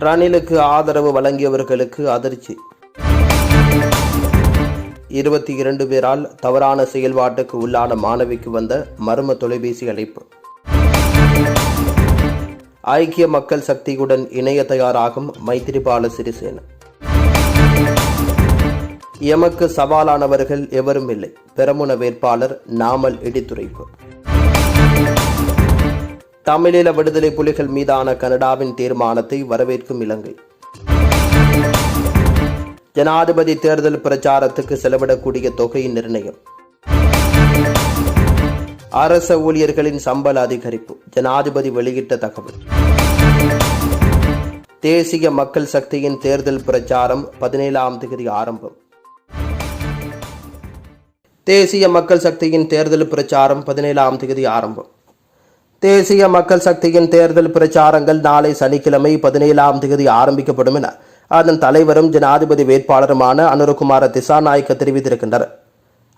ரணிலுக்கு ஆதரவு வழங்கியவர்களுக்கு அதிர்ச்சி. இருபத்தி இரண்டு பேரால் தவறான செயல்பாட்டுக்கு உள்ளான மாணவிக்கு வந்த மர்ம தொலைபேசி அழைப்பு. ஐக்கிய மக்கள் சக்தியுடன் இணைய தயாராகும் மைத்திரிபால சிறிசேன. எமக்கு சவாலானவர்கள் எவரும் இல்லை. பெரமுன வேட்பாளர் நாமல் இடித்துரைப்பு. தமிழீழ விடுதலை புலிகள் மீதான கனடாவின் தீர்மானத்தை வரவேற்கும் இலங்கை. ஜனாதிபதி தேர்தல் பிரச்சாரத்துக்கு செலவிடக்கூடிய தொகை நிர்ணயம். அரச ஊழியர்களின் சம்பள அதிகரிப்பு ஜனாதிபதி வெளியிட்ட தகவல். தேசிய மக்கள் சக்தியின் தேர்தல் பிரச்சாரம் பதினேழாம் தேதி ஆரம்பம். தேசிய மக்கள் சக்தியின் தேர்தல் பிரச்சாரம் பதினேழாம் தேதி ஆரம்பம். தேசிய மக்கள் சக்தியின் தேர்தல் பிரச்சாரங்கள் நாளை சனிக்கிழமை பதினேழாம் தேதி ஆரம்பிக்கப்படும் என அதன் தலைவரும் ஜனாதிபதி வேட்பாளருமான அனுரகுமார திசாநாயக்க தெரிவித்திருக்கின்றனர்.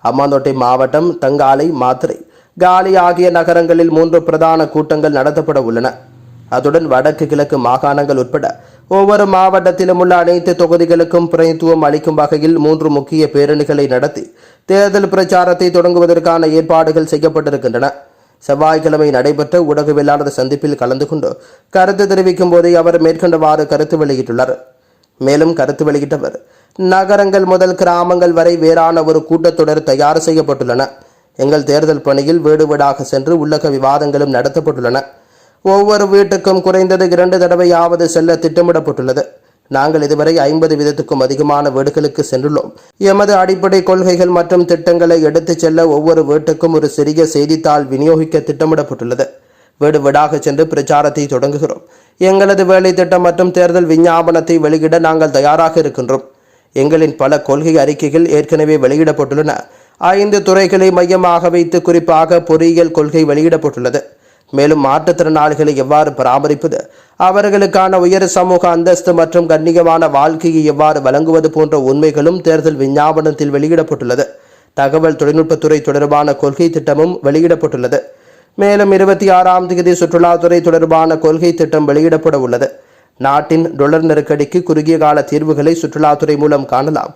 அம்மாந்தோட்டை மாவட்டம் தங்காலை மாத்திரை காலி ஆகிய நகரங்களில் மூன்று பிரதான கூட்டங்கள் நடத்தப்பட உள்ளன. அதுடன் வடக்கு கிழக்கு மாகாணங்கள் உட்பட ஒவ்வொரு மாவட்டத்திலும் உள்ள அனைத்து தொகுதிகளுக்கும் பிரதித்துவம் அளிக்கும் வகையில் மூன்று முக்கிய பேரணிகளை நடத்தி தேர்தல் பிரச்சாரத்தை தொடங்குவதற்கான ஏற்பாடுகள் செய்யப்பட்டிருக்கின்றன. செவ்வாய்க்கிழமை நடைபெற்ற ஊடகவியலாளர் சந்திப்பில் கலந்து கொண்டு கருத்து தெரிவிக்கும் போதே அவர் மேற்கொண்டவாறு கருத்து வெளியிட்டுள்ளார். மேலும் கருத்து வெளியிட்டவர் நகரங்கள் முதல் கிராமங்கள் வரை வேறான ஒரு கூட்டத்தொடர் தயார் செய்யப்பட்டுள்ளன. எங்கள் தேர்தல் பணியில் வீடு வீடாக சென்று உள்ளக விவாதங்களும் நடத்தப்பட்டுள்ளன. ஒவ்வொரு வீட்டுக்கும் குறைந்தது இரண்டு தடவையாவது செல்ல திட்டமிடப்பட்டுள்ளது. நாங்கள் இதுவரை ஐம்பது வீதத்துக்கும் அதிகமான வீடுகளுக்கு சென்றுள்ளோம். எமது அடிப்படை கொள்கைகள் மற்றும் திட்டங்களை எடுத்துச் செல்ல ஒவ்வொரு வீட்டுக்கும் ஒரு சிறிய செய்தித்தாள் விநியோகிக்க திட்டமிடப்பட்டுள்ளது. வீடு வீடாக சென்று பிரச்சாரத்தை தொடங்குகிறோம். எங்களது வேலை திட்டம் மற்றும் தேர்தல் விஞ்ஞாபனத்தை வெளியிட நாங்கள் தயாராக இருக்கின்றோம். எங்களின் பல கொள்கை அறிக்கைகள் ஏற்கனவே வெளியிடப்பட்டுள்ளன. ஐந்து துறைகளை மையமாக வைத்து குறிப்பாக பொறியியல் கொள்கை வெளியிடப்பட்டுள்ளது. மேலும் மாற்றுத்திறனாளிகளை எவ்வாறு பராமரிப்பது? அவர்களுக்கான உயர் சமூக அந்தஸ்து மற்றும் கண்ணியமான வாழ்க்கையை எவ்வாறு வழங்குவது போன்ற உண்மைகளும் தேர்தல் விஞ்ஞாபனத்தில் வெளியிடப்பட்டுள்ளது. தகவல் தொழில்நுட்பத்துறை தொடர்பான கொள்கை திட்டமும் வெளியிடப்பட்டுள்ளது. மேலும் இருபத்தி ஆறாம் தேதி சுற்றுலாத்துறை தொடர்பான கொள்கை திட்டம் வெளியிடப்பட உள்ளது. நாட்டின் டொலர் நெருக்கடிக்கு குறுகிய கால தீர்வுகளை சுற்றுலாத்துறை மூலம் காணலாம்.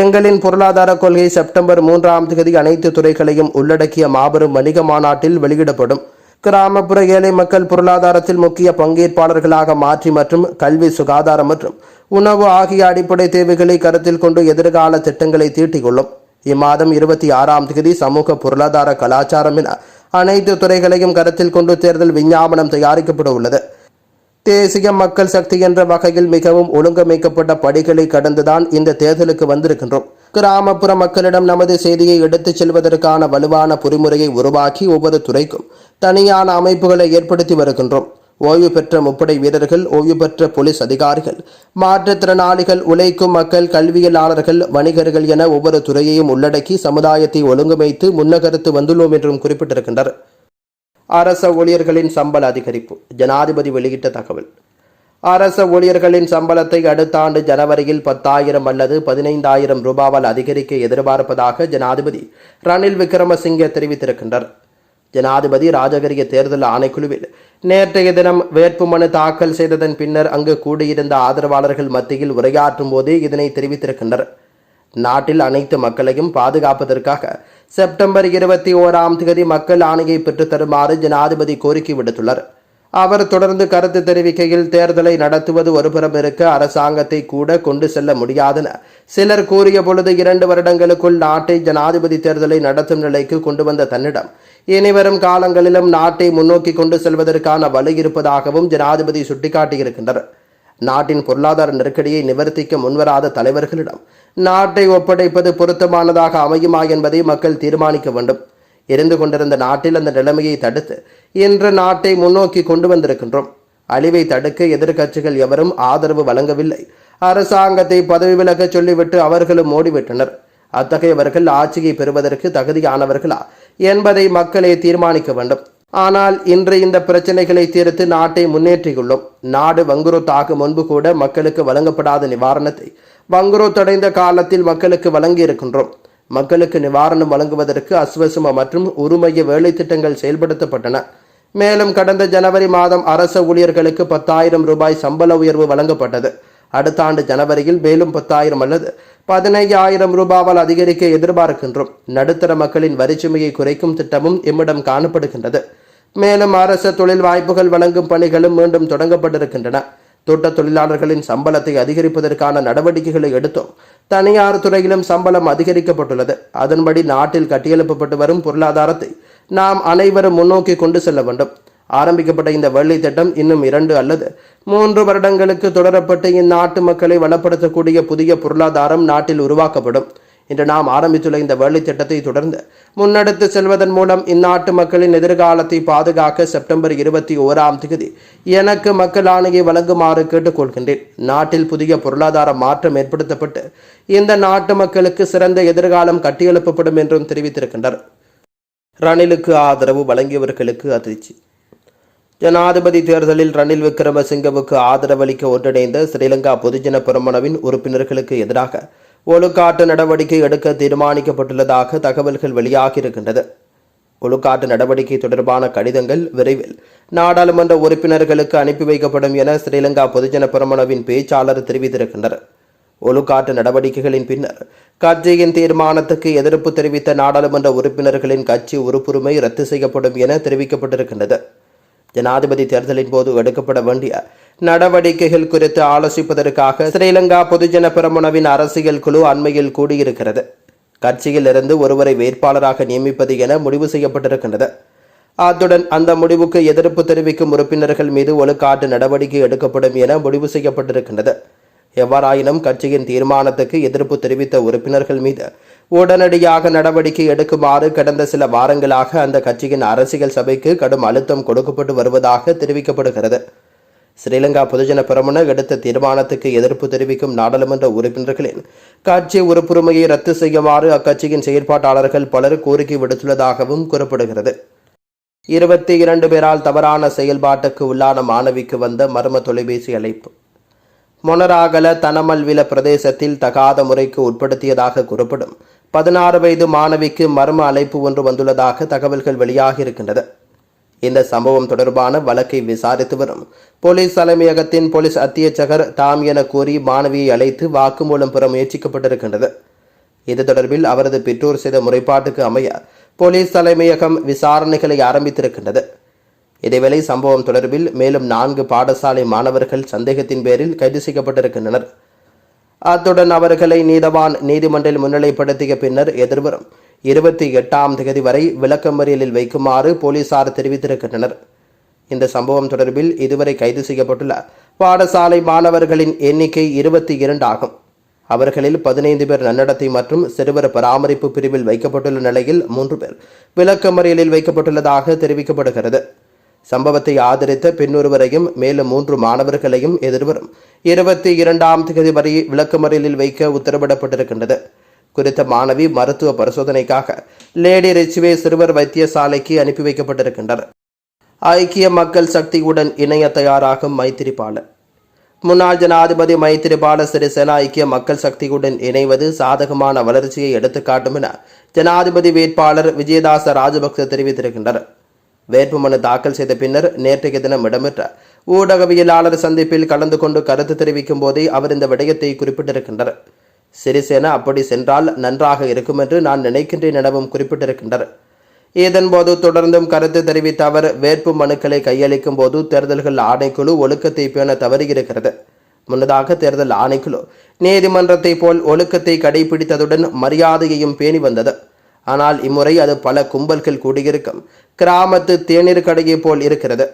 எங்களின் பொருளாதார கொள்கை செப்டம்பர் மூன்றாம் தேதி அனைத்து துறைகளையும் உள்ளடக்கிய மாபெரும் வணிக மாநாட்டில் வெளியிடப்படும். கிராமப்புற ஏழை மக்கள் பொருளாதாரத்தில் முக்கிய பங்கேற்பாளர்களாக மாற்றி மற்றும் கல்வி சுகாதாரம் மற்றும் உணவு ஆகிய அடிப்படை தேவைகளை கருத்தில் கொண்டு எதிர்கால திட்டங்களை தீட்டிக்கொள்ளும். இம்மாதம் இருபத்தி ஆறாம் தேதி சமூக பொருளாதார கலாச்சாரம் என அனைத்து துறைகளையும் கருத்தில் கொண்டு தேர்தல் விஞ்ஞாபனம் தயாரிக்கப்பட உள்ளது. தேசிய மக்கள் சக்தி என்ற வகையில் மிகவும் ஒழுங்கமைக்கப்பட்ட படிகளை கடந்துதான் இந்த தேர்தலுக்கு வந்திருக்கின்றோம். கிராமப்புற மக்களிடம் நமது செய்தியை எடுத்துச் செல்வதற்கான வலுவான பொறிமுறையை உருவாக்கி ஒவ்வொரு துறைக்கும் தனியான அமைப்புகளை ஏற்படுத்தி வருகின்றோம். ஓய்வு பெற்ற முப்படை வீரர்கள் ஓய்வு பெற்ற போலீஸ் அதிகாரிகள் மாற்றுத்திறனாளிகள் உழைக்கும் மக்கள் கல்வியலாளர்கள் வணிகர்கள் என ஒவ்வொரு துறையையும் உள்ளடக்கி சமுதாயத்தை ஒழுங்கமைத்து முன்னகர்த்து வந்துள்ளோம் என்றும் குறிப்பிட்டிருக்கின்றனர். அரச ஊழியர்களின் சம்பள அதிகரிப்பு ஜனாதிபதி வெளியிட்ட தகவல். அரச ஊழியர்களின் சம்பளத்தை அடுத்த ஆண்டு ஜனவரியில் பத்தாயிரம் அல்லது பதினைந்தாயிரம் ரூபாவால் அதிகரிக்க எதிர்பார்ப்பதாக ஜனாதிபதி ரணில் விக்ரமசிங்கே தெரிவித்திருக்கின்றார். ஜனாதிபதி ராஜகரிய தேர்தல் ஆணைக்குழுவில் நேற்றைய தினம் வேட்புமனு தாக்கல் செய்ததன் பின்னர் அங்கு கூடியிருந்த ஆதரவாளர்கள் மத்தியில் உரையாற்றும் போதே இதனை தெரிவித்திருக்கின்றனர். நாட்டில் அனைத்து மக்களையும் பாதுகாப்பதற்காக செப்டம்பர் இருபத்தி ஓராம் தேதி மக்கள் ஆணையை பெற்றுத்தருமாறு ஜனாதிபதி கோரிக்கை விடுத்துள்ளார். அவர் தொடர்ந்து கருத்து தெரிவிக்கையில் தேர்தலை நடத்துவது ஒருபுறம் இருக்க அரசாங்கத்தை கூட கொண்டு செல்ல முடியாதென சிலர் கூறிய பொழுது இரண்டு வருடங்களுக்குள் நாட்டை ஜனாதிபதி தேர்தலை நடத்தும் நிலைக்கு கொண்டு வந்த தன்னிடம். இனிவரும் காலங்களிலும் நாட்டை முன்னோக்கி கொண்டு செல்வதற்கான வலு இருப்பதாகவும் ஜனாதிபதி சுட்டிக்காட்டியிருக்கின்றனர். நாட்டின் பொருளாதார நெருக்கடியை நிவர்த்திக்க முன்வராத தலைவர்களிடம் நாட்டை ஒப்படைப்பது பொருத்தமானதாக அமையுமா என்பதை மக்கள் தீர்மானிக்க வேண்டும். இருந்து கொண்டிருந்த நாட்டில் அந்த நிலைமையை தடுத்து இன்று நாட்டை முன்னோக்கி கொண்டு வந்திருக்கின்றோம். அழிவை தடுக்க எதிர்க்கட்சிகள் எவரும் ஆதரவு வழங்கவில்லை. அரசாங்கத்தை பதவி விலகச் சொல்லிவிட்டு அவர்களும் ஓடிவிட்டனர். அத்தகையவர்கள் ஆட்சியை பெறுவதற்கு தகுதியானவர்களா என்பதை மக்களே தீர்மானிக்க வேண்டும். ஆனால் இன்று இந்த பிரச்சனைகளை தீர்த்து நாட்டை முன்னேற்றியுள்ளோம். நாடு வங்குரோத்தாகும் முன்பு கூட மக்களுக்கு வழங்கப்படாத நிவாரணத்தை வங்குரோத்தடைந்த காலத்தில் மக்களுக்கு வழங்கி இருக்கின்றோம் மக்களுக்கு நிவாரணம் வழங்குவதற்கு அஸ்வசும மற்றும் உருமைய வேலை திட்டங்கள் செயல்படுத்தப்பட்டன. மேலும் கடந்த ஜனவரி மாதம் அரச ஊழியர்களுக்கு பத்தாயிரம் ரூபாய் சம்பள உயர்வு வழங்கப்பட்டது. அடுத்த ஆண்டு ஜனவரியில் மேலும் பத்தாயிரம் அல்லது பதினையாயிரம் ரூபாவால் அதிகரிக்க எதிர்பார்க்கின்றோம். நடுத்தர மக்களின் வரிச்சுமையை குறைக்கும் திட்டமும் இம்மிடம் காணப்படுகின்றது. மேலும் அரசு தொழில் வாய்ப்புகள் வழங்கும் பணிகளும் மீண்டும் தொடங்கப்பட்டிருக்கின்றன. தோட்ட தொழிலாளர்களின் சம்பளத்தை அதிகரிப்பதற்கான நடவடிக்கைகளை எடுத்தோம். தனியார் துறையிலும் சம்பளம் அதிகரிக்கப்பட்டுள்ளது. அதன்படி நாட்டில் கட்டியெழுப்பப்பட்டு வரும் பொருளாதாரத்தை நாம் அனைவரும் முன்னோக்கி கொண்டு செல்ல வேண்டும். ஆரம்பிக்கப்பட்ட இந்த வெள்ளி திட்டம் இன்னும் இரண்டு அல்லது மூன்று வருடங்களுக்கு தொடரப்பட்டு இந்நாட்டு மக்களை வளப்படுத்தக்கூடிய புதிய பொருளாதாரம் நாட்டில் உருவாக்கப்படும். இன்று நாம் ஆரம்பித்துள்ள இந்த வேலை திட்டத்தை தொடர்ந்து முன்னெடுத்து செல்வதன் மூலம் இந்நாட்டு மக்களின் எதிர்காலத்தை பாதுகாக்க செப்டம்பர் இருபத்தி ஓராம் தேதி எனக்கு மக்கள் ஆணையை வழங்குமாறு கேட்டுக்கொள்கின்றேன். நாட்டில் புதிய பொருளாதார மாற்றம் ஏற்படுத்தப்பட்டு இந்த நாட்டு மக்களுக்கு சிறந்த எதிர்காலம் கட்டியெழுப்பப்படும் என்றும் தெரிவித்திருக்கின்றனர். ரணிலுக்கு ஆதரவு வழங்கியவர்களுக்கு அதிர்ச்சி. ஜனாதிபதி தேர்தலில் ரணில் விக்ரமசிங்கவுக்கு ஆதரவளிக்க ஒன்றிணைந்த ஸ்ரீலங்கா பொதுஜன பெருமனவின் உறுப்பினர்களுக்கு எதிராக ஒழுக்காட்டு நடவடிக்கை எடுக்க தீர்மானிக்கப்பட்டுள்ளதாக தகவல்கள் வெளியாகியிருக்கின்றது. ஒழுக்காட்டு நடவடிக்கை தொடர்பான கடிதங்கள் விரைவில் நாடாளுமன்ற உறுப்பினர்களுக்கு அனுப்பி வைக்கப்படும் என ஸ்ரீலங்கா பொதுஜன பெருமனவின் பேச்சாளர் தெரிவித்திருக்கின்றனர். ஒழுக்காட்டு நடவடிக்கைகளின் பின்னர் கட்சியின் தீர்மானத்துக்கு எதிர்ப்பு தெரிவித்த நாடாளுமன்ற உறுப்பினர்களின் கட்சி உறுப்புரிமை ரத்து செய்யப்படும் என தெரிவிக்கப்பட்டிருக்கின்றது. ஜனாதிபதி தேர்தலின் போது எடுக்கப்பட வேண்டிய நடவடிக்கைகள் குறித்து ஆலோசிப்பதற்காக ஸ்ரீலங்கா பொதுஜன பெரமுனவின் அரசியல் குழு அண்மையில் கூடியிருக்கிறது. கட்சியில் இருந்து ஒருவரை வேட்பாளராக நியமிப்பது என முடிவு செய்யப்பட்டிருக்கின்றது. அத்துடன் அந்த முடிவுக்கு எதிர்ப்பு தெரிவிக்கும் உறுப்பினர்கள் மீது ஒழுக்காட்டு நடவடிக்கை எடுக்கப்படும் என முடிவு செய்யப்பட்டிருக்கின்றது. எவ்வாறாயினும் கட்சியின் தீர்மானத்துக்கு எதிர்ப்பு தெரிவித்த உறுப்பினர்கள் மீது உடனடியாக நடவடிக்கை எடுக்குமாறு கடந்த சில வாரங்களாக அந்த கட்சியின் அரசியல் சபைக்கு கடும் அழுத்தம் கொடுக்கப்பட்டு வருவதாக தெரிவிக்கப்படுகிறது. ஸ்ரீலங்கா பொதுஜன பெரமுன எடுத்த தீர்மானத்துக்கு எதிர்ப்பு தெரிவிக்கும் நாடாளுமன்ற உறுப்பினர்களின் கட்சி உறுப்புரிமையை ரத்து செய்யுமாறு அக்கட்சியின் செயற்பாட்டாளர்கள் பலர் கோரிக்கை விடுத்துள்ளதாகவும் கூறப்படுகிறது. இருபத்தி இரண்டு பேரால் தவறான செயல்பாட்டுக்கு உள்ளான மாணவிக்கு வந்த மர்ம தொலைபேசி அழைப்பு. மொனராகல தனமல்வில பிரதேசத்தில் தகாத முறைக்கு உட்படுத்தியதாக கூறப்படும் பதினாறு வயது மாணவிக்கு மர்ம அழைப்பு ஒன்று வந்துள்ளதாக தகவல்கள் வெளியாகியிருக்கின்றது இந்த சம்பவம் தொடர்பான வழக்கை விசாரித்து வரும் போலீஸ் தலைமையகத்தின் போலீஸ் அத்தியட்சகர் தாம் என கூறி மாணவியை அழைத்து வாக்குமூலம் பெற முயற்சிக்கப்பட்டிருக்கின்றது. இது தொடர்பில் அவரது பெற்றோர் செய்த முறைப்பாட்டுக்கு அமைய போலீஸ் தலைமையகம் விசாரணைகளை ஆரம்பித்திருக்கின்றது. இதேவேளை சம்பவம் தொடர்பில் மேலும் நான்கு பாடசாலை மாணவர்கள் சந்தேகத்தின் பேரில் கைது செய்யப்பட்டிருக்கின்றனர். அத்துடன் அவர்களை நீதவான் நீதிமன்றில் முன்னிலைப்படுத்திய பின்னர் எதிர்வரும் இருபத்தி எட்டாம் தேதி வரை விளக்கமறியலில் வைக்குமாறு போலீசார் தெரிவித்திருக்கின்றனர். இந்த சம்பவம் தொடர்பில் இதுவரை கைது செய்யப்பட்டுள்ள பாடசாலை மாணவர்களின் எண்ணிக்கை இருபத்தி இரண்டு ஆகும் அவர்களில் பதினைந்து பேர் நன்னடத்தை மற்றும் சிறுவர் பராமரிப்பு பிரிவில் வைக்கப்பட்டுள்ள நிலையில் மூன்று பேர் விளக்கமறியலில் வைக்கப்பட்டுள்ளதாக தெரிவிக்கப்படுகிறது. சம்பவத்தை ஆதரித்த பெண்ணொருவரையும் மேலும் மூன்று மாணவர்களையும் எதிர்வரும் இருபத்தி இரண்டாம் தேதி வரை விளக்கமறியலில் வைக்க உத்தரவிடப்பட்டிருக்கின்றது. குறித்த மாணவி மருத்துவ பரிசோதனைக்காக லேடி ரிச்வே சிறுவர் வைத்தியசாலைக்கு அனுப்பி வைக்கப்பட்டிருக்கின்றனர். ஐக்கிய மக்கள் சக்தியுடன் இணைய தயாராகும் மைத்திரிபால. முன்னாள் ஜனாதிபதி மைத்திரிபால சிறிசேனா ஐக்கிய மக்கள் சக்தியுடன் இணைவது சாதகமான வளர்ச்சியை எடுத்துக்காட்டும் என ஜனாதிபதி வேட்பாளர் விஜயதாச ராஜபக்ச தெரிவித்திருக்கின்றனர். வேட்புமனு தாக்கல் செய்த பின்னர் நேற்றைய தினம் இடம்பெற்ற ஊடகவியலாளர் சந்திப்பில் கலந்து கொண்டு கருத்து தெரிவிக்கும் போதே அவர் இந்த விடயத்தை குறிப்பிட்டிருக்கின்றார். சிறிசேன அப்படி சென்றால் நன்றாக இருக்கும் என்று நான் நினைக்கின்றேன் எனவும் குறிப்பிட்டிருக்கின்றார். இதன்போது தொடர்ந்தும் கருத்து தெரிவித்த அவர் வேட்பு மனுக்களை கையளிக்கும் போது தேர்தல்கள் ஆணைக்குழு ஒழுக்கத்தை பேண தவறியிருக்கிறது. முன்னதாக தேர்தல் ஆணைக்குழு நீதிமன்றத்தை போல் ஒழுக்கத்தை கடைபிடித்ததுடன் மரியாதையையும் பேணி வந்தது. ஆனால் இம்முறை அது பல கும்பல்கள் கூடியிருக்கும். கிராமத்து தேநீர் கடையை போல் இருக்கிறது.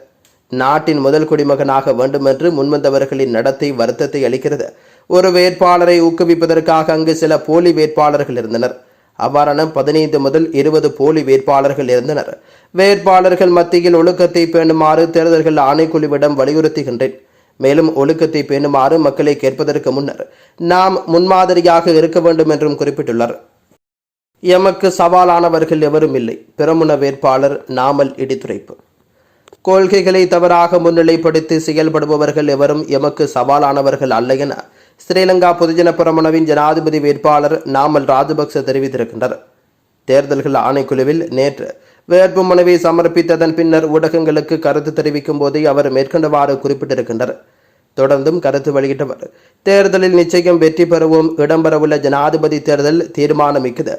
நாட்டின் முதல் குடிமகனாக வேண்டுமென்று முன்வந்தவர்களின் நடத்தை வருத்தத்தை அளிக்கிறது. ஒரு வேட்பாளரை ஊக்குவிப்பதற்காக அங்கு சில போலி வேட்பாளர்கள் இருந்தனர். அவ்வாறான பதினைந்து முதல் இருபது போலி வேட்பாளர்கள் இருந்தனர். வேட்பாளர்கள் மத்தியில் ஒழுக்கத்தை பேணுமாறு தேர்தல்கள் ஆணைக்குழுவிடம் வலியுறுத்துகின்றேன். மேலும் ஒழுக்கத்தை பேணுமாறு மக்களை கேட்பதற்கு முன்னர் நாம் முன்மாதிரியாக இருக்க வேண்டும் என்றும் குறிப்பிட்டுள்ளார். எமக்கு சவாலானவர்கள் எவரும் இல்லை. பிரமுன வேட்பாளர் நாமல் இடித்துரைப்பு. கொள்கைகளை தவறாக முன்னிலைப்படுத்தி செயல்படுபவர்கள் எவரும் எமக்கு சவாலானவர்கள் அல்ல என ஸ்ரீலங்கா பொதுஜன பிரமுனவின் ஜனாதிபதி வேட்பாளர் நாமல் ராஜபக்ச தெரிவித்திருக்கின்றனர். தேர்தல்கள் ஆணைக்குழுவில் நேற்று வேட்புமனுவை சமர்ப்பித்ததன் பின்னர் ஊடகங்களுக்கு கருத்து தெரிவிக்கும் போதே அவர் மேற்கொண்டவாறு குறிப்பிட்டிருக்கின்றார் தொடர்ந்தும் கருத்து வெளியிட்டவர் தேர்தலில் நிச்சயம் வெற்றி பெறவும். இடம்பெறவுள்ள ஜனாதிபதி தேர்தல் தீர்மானமிக்குது.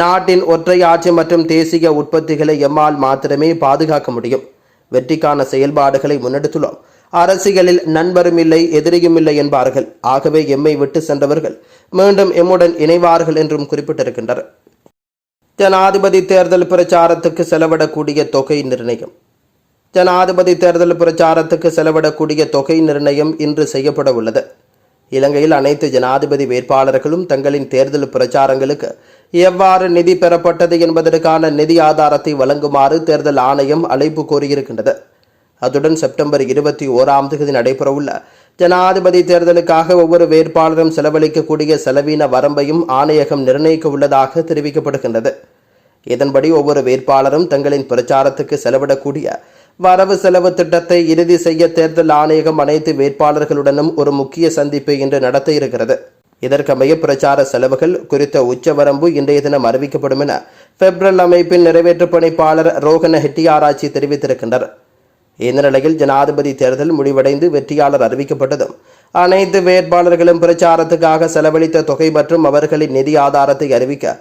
நாட்டின் ஒற்றை ஆட்சி மற்றும் தேசிய உற்பத்திகளை எம்மால் மாத்திரமே பாதுகாக்க முடியும். வெற்றிக்கான செயல்பாடுகளை முன்னெடுத்துள்ளோம். அரசியலில் நண்பரும் இல்லை எதிரியும் இல்லை என்பார்கள். ஆகவே எம்மை விட்டு சென்றவர்கள் மீண்டும் எம்முடன் இணைவார்கள் என்றும் குறிப்பிட்டிருக்கின்றனர். ஜனாதிபதி தேர்தல் பிரச்சாரத்துக்கு செலவிடக்கூடிய தொகை நிர்ணயம். ஜனாதிபதி தேர்தல் பிரச்சாரத்துக்கு செலவிடக்கூடிய தொகை நிர்ணயம் இன்று செய்யப்பட உள்ளது இலங்கையில் அனைத்து ஜனாதிபதி வேட்பாளர்களும் தங்களின் தேர்தல் பிரச்சாரங்களுக்கு எவ்வாறு நிதி பெறப்பட்டது என்பதற்கான நிதி ஆதாரத்தை வழங்குமாறு தேர்தல் ஆணையம் அழைப்பு கோரியிருக்கின்றது. அத்துடன் செப்டம்பர் இருபத்தி ஓராம் தேதி நடைபெறவுள்ள ஜனாதிபதி தேர்தலுக்காக ஒவ்வொரு வேட்பாளரும் செலவழிக்கக்கூடிய செலவின வரம்பையும் ஆணையகம் நிர்ணயிக்க உள்ளதாக தெரிவிக்கப்படுகின்றது. இதன்படி ஒவ்வொரு வேட்பாளரும் தங்களின் பிரச்சாரத்துக்கு செலவிடக்கூடிய வரவு செலவு திட்டத்தை இறுதி செய்ய தேர்தல் ஆணையகம் அனைத்து வேட்பாளர்களுடனும் ஒரு முக்கிய சந்திப்பை இன்று நடத்த இருக்கிறது. இதற்கமைய பிரச்சார செலவுகள் குறித்த உச்சவரம்பு இன்றைய தினம் அறிவிக்கப்படும் என பெப்ரல் அமைப்பின் நிறைவேற்று பணிப்பாளர் ரோகன ஹெட்டியாராய்ச்சி தெரிவித்திருக்கின்றனர். இந்த நிலையில் ஜனாதிபதி தேர்தல் முடிவடைந்து வெற்றியாளர் அறிவிக்கப்பட்டதும் அனைத்து வேட்பாளர்களும் பிரச்சாரத்துக்காக செலவழித்த தொகை மற்றும் அவர்களின் நிதி ஆதாரத்தை அறிவிக்க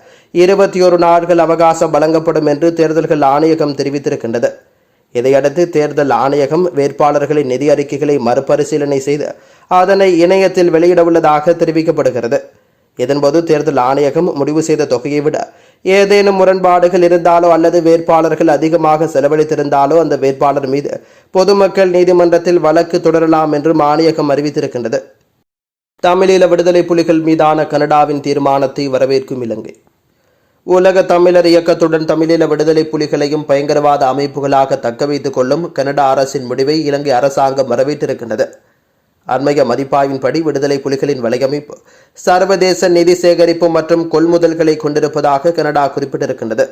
இருபத்தி ஒரு நாட்கள் அவகாசம் வழங்கப்படும் என்று தேர்தல்கள் ஆணையகம் தெரிவித்திருக்கின்றது. இதையடுத்து தேர்தல் ஆணையகம் வேட்பாளர்களின் நிதி அறிக்கைகளை மறுபரிசீலனை செய்து அதனை இணையத்தில் வெளியிடவுள்ளதாக தெரிவிக்கப்படுகிறது. இதன்போது தேர்தல் ஆணையகம் முடிவு செய்த தொகையை விட ஏதேனும் முரண்பாடுகள் இருந்தாலோ அல்லது வேட்பாளர்கள் அதிகமாக செலவழித்திருந்தாலோ அந்த வேட்பாளர் மீது பொதுமக்கள் நீதிமன்றத்தில் வழக்கு தொடரலாம் என்றும் ஆணையகம் அறிவித்திருக்கின்றது. தமிழீழ விடுதலை புலிகள் மீதான கனடாவின் தீர்மானத்தை வரவேற்கும் இலங்கை. உலக தமிழர் இயக்கத்துடன் தமிழீழ விடுதலை புலிகளையும் பயங்கரவாத அமைப்புகளாக தக்க வைத்துக் கொள்ளும் கனடா அரசின் முடிவை இலங்கை அரசாங்கம் வரவேற்றிருக்கின்றது. அண்மைய மதிப்பாய்வின்படி விடுதலை புலிகளின் வலையமைப்பு சர்வதேச நிதி சேகரிப்பு மற்றும் கொள்முதல்களை கொண்டிருப்பதாக கனடா குறிப்பிட்டிருக்கின்றது.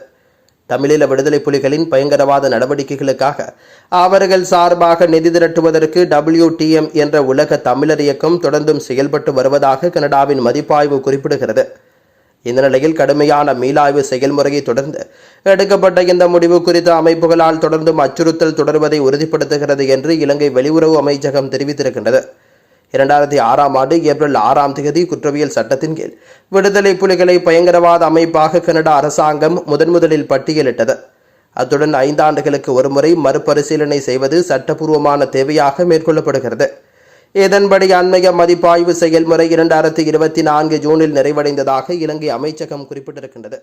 தமிழீழ விடுதலை புலிகளின் பயங்கரவாத நடவடிக்கைகளுக்காக அவர்கள் சார்பாக நிதி திரட்டுவதற்கு டபிள்யூடிஎம் என்ற உலக தமிழர் இயக்கம் தொடர்ந்தும் செயல்பட்டு வருவதாக கனடாவின் மதிப்பாய்வு குறிப்பிடுகிறது. இந்த நிலையில் கடுமையான மீளாய்வு செயல்முறையை தொடர்ந்து எடுக்கப்பட்ட இந்த முடிவு குறித்த அமைப்புகளால் தொடர்ந்தும் அச்சுறுத்தல் தொடர்வதை உறுதிப்படுத்துகிறது என்று இலங்கை வெளியுறவு அமைச்சகம் தெரிவித்திருக்கின்றது. இரண்டாயிரத்தி ஆறாம் ஆண்டு ஏப்ரல் ஆறாம் தேதி குற்றவியல் சட்டத்தின் கீழ் விடுதலை புலிகளை பயங்கரவாத அமைப்பாக கனடா அரசாங்கம் முதன்முதலில் பட்டியலிட்டது. அத்துடன் ஐந்தாண்டுகளுக்கு ஒருமுறை மறுபரிசீலனை செய்வது சட்டபூர்வமான தேவையாக மேற்கொள்ளப்படுகிறது. இதன்படி அண்மைய மதிப்பாய்வு செயல்முறை இரண்டாயிரத்தி இருபத்தி நான்கு ஜூனில் நிறைவடைந்ததாக இலங்கை அமைச்சகம் குறிப்பிட்டிருக்கின்றது.